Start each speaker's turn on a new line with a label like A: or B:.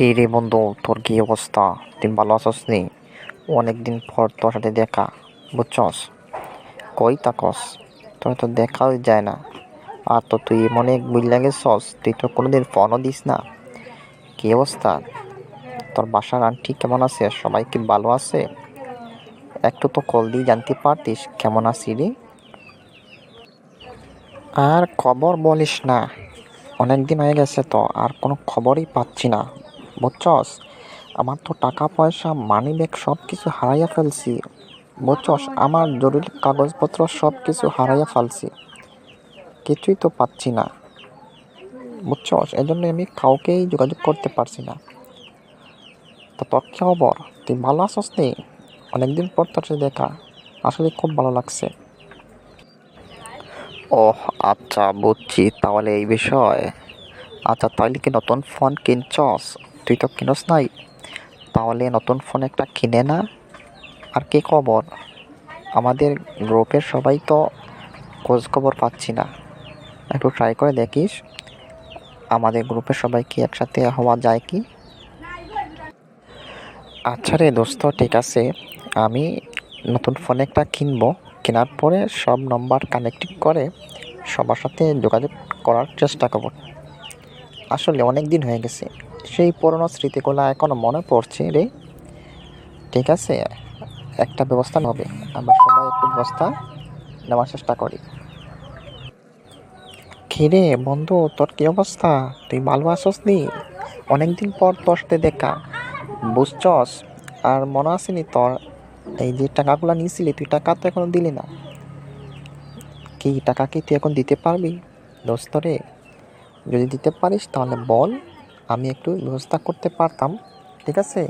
A: কি রে বন্ধু তোর কি অবস্থা তুই ভালো আছস নি অনেকদিন পর তোর সাথে দেখা, বুঝছস? কই তাকস? তোর তো দেখাও যায় না। আর তো তুই মনে বুঝলা গেছস তুই তো কোনোদিন ফোনও দিস না। কি অবস্থা? তোর বাসার আন্টি কেমন আছে? সবাই কি ভালো আছে? একটু তো কল দিয়ে জানতে পারতিস, কেমন আছি রে? আর খবর বলিস না। অনেক দিন হয়ে গেছে তো, আর কোনো খবরই পাচ্ছি না। বুঝছস? আমার তো টাকা, পয়সা মানি ব্যাগ সব কিছু হারাইয়া ফেলছি। বুঝছস? আমার জরুরি কাগজপত্র সব কিছু হারাইয়া ফেলছি। কিছুই তো পাচ্ছি না। বুঝছস? এজন্য আমি কাউকেই যোগাযোগ করতে পারছি না। তো তোর কি খবর? তুই ভালো আছস নি? অনেকদিন পর তোর সাথে দেখা। আসলে খুব ভালো লাগছে। ও আচ্ছা বুঝছি। তাহলে এই বিষয়। আচ্ছা তাহলে কি নতুন ফোন কিনছস? তুই তো কিনস নাই। তাহলে নতুন ফোন একটা কিনে না। আর কি খবর? আমাদের গ্রুপের সবাই তো খোঁজ খবর পাচ্ছি না। একটু ট্রাই করে দেখিস। আমাদের গ্রুপের সবাই কি একসাথে হওয়া যায় কি? আচ্ছা রে দোস্ত, ঠিক আছে। আমি নতুন ফোন একটা কিনবো। কেনার পরে সব নম্বর কানেক্টিভ করে সবার সাথে যোগাযোগ করার চেষ্টা করব। আসলে অনেক দিন হয়ে গেছে। সেই পুরনো স্মৃতিগুলো এখনও মনে পড়ছে রে। ঠিক আছে, একটা ব্যবস্থা হবে। আমরা সবাই একটু ব্যবস্থা নেওয়ার চেষ্টা করি। খিরে বন্ধু, তোর কি অবস্থা? তুই ভালো আছস নি? অনেকদিন পর তোর দেখা। বুঝছস? আর মনে আসেনি তোর, এই যে টাকাগুলো নিয়েছিলি তুই টাকা তো এখনও দিলি না। কি, টাকা কি তুই এখন দিতে পারবি? দোস্ত রে। যদি দিতে পারিস তাহলে বল আমি একটু ব্যবস্থা করতে পারতাম ঠিক আছে?